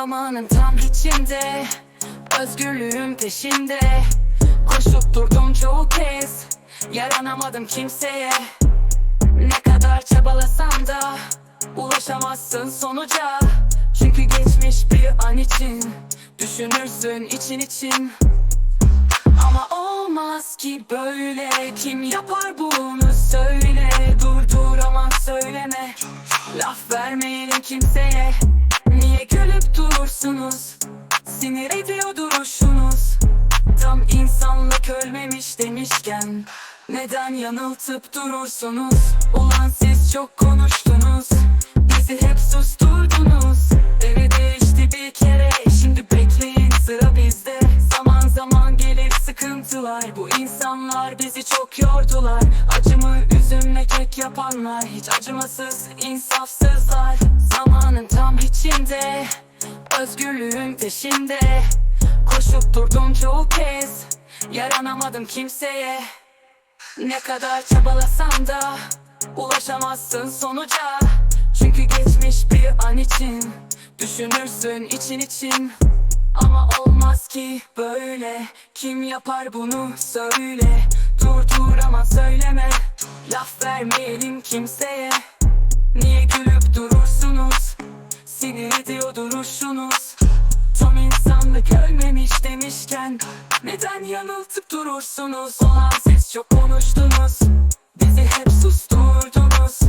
Zamanın tam içinde Özgürlüğün peşinde. Koşup durdum çoğu kez Yaranamadım kimseye. Ne kadar çabalasam da Ulaşamazsın sonuca. Çünkü geçmiş bir an için Düşünürsün için için. Ama olmaz ki böyle Kim yapar bunu söyle. Durduramaz söyleme. Laf vermeyelim kimseye Niye gülüp durursunuz Sinir ediyor duruşunuz. Tam insanlık ölmemiş demişken Neden yanıltıp durursunuz? Ulan siz çok konuştunuz Bizi hep susturdunuz. Devre değişti bir kere Şimdi bekleyin sıra bizde. Zaman zaman gelir sıkıntılar Bu insanlar bizi çok yordular. Acımı üzümle kek yapanlar Hiç acımasız insafsızlar Zamanın tam içinde Özgürlüğün peşinde. Koşup durdum çoğu kez Yaranamadım kimseye. Ne kadar çabalasam da Ulaşamazsın sonuca. Çünkü geçmiş bir an için Düşünürsün için için. Ama olmaz ki böyle Kim yapar bunu söyle. Durdur ama söyleme Laf vermeyelim kimseye. Niye gülüp durursunuz Sinir ediyor duruşunuz Tam insanlık ölmemiş demişken Neden yanıltıp durursunuz? Olan siz çok konuştunuz. Bizi hep susturdunuz.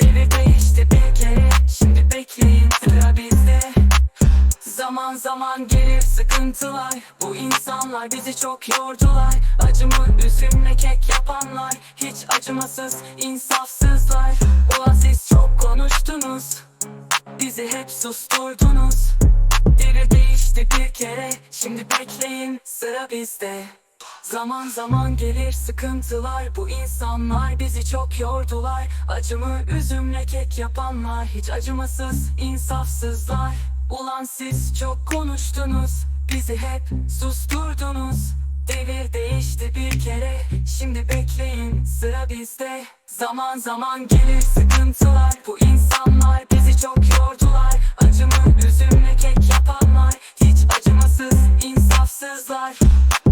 Devir değişti bir kere Şimdi bekleyin sıra bizde. Zaman zaman gelir sıkıntılar. Bu insanlar bizi çok yordular. Acımı üzümle kek yapanlar. Hiç acımasız insafsızlar. Ulan siz çok Bizi hep susturdunuz Devir değişti bir kere. Şimdi bekleyin sıra bizde. Zaman zaman gelir sıkıntılar. Bu insanlar bizi çok yordular. Acımı üzümle kek yapanlar Hiç acımasız insafsızlar. Ulan siz çok konuştunuz. Bizi hep susturdunuz. Devir değişti bir kere. Şimdi bekleyin sıra bizde. Zaman zaman gelir sıkıntılar this is life.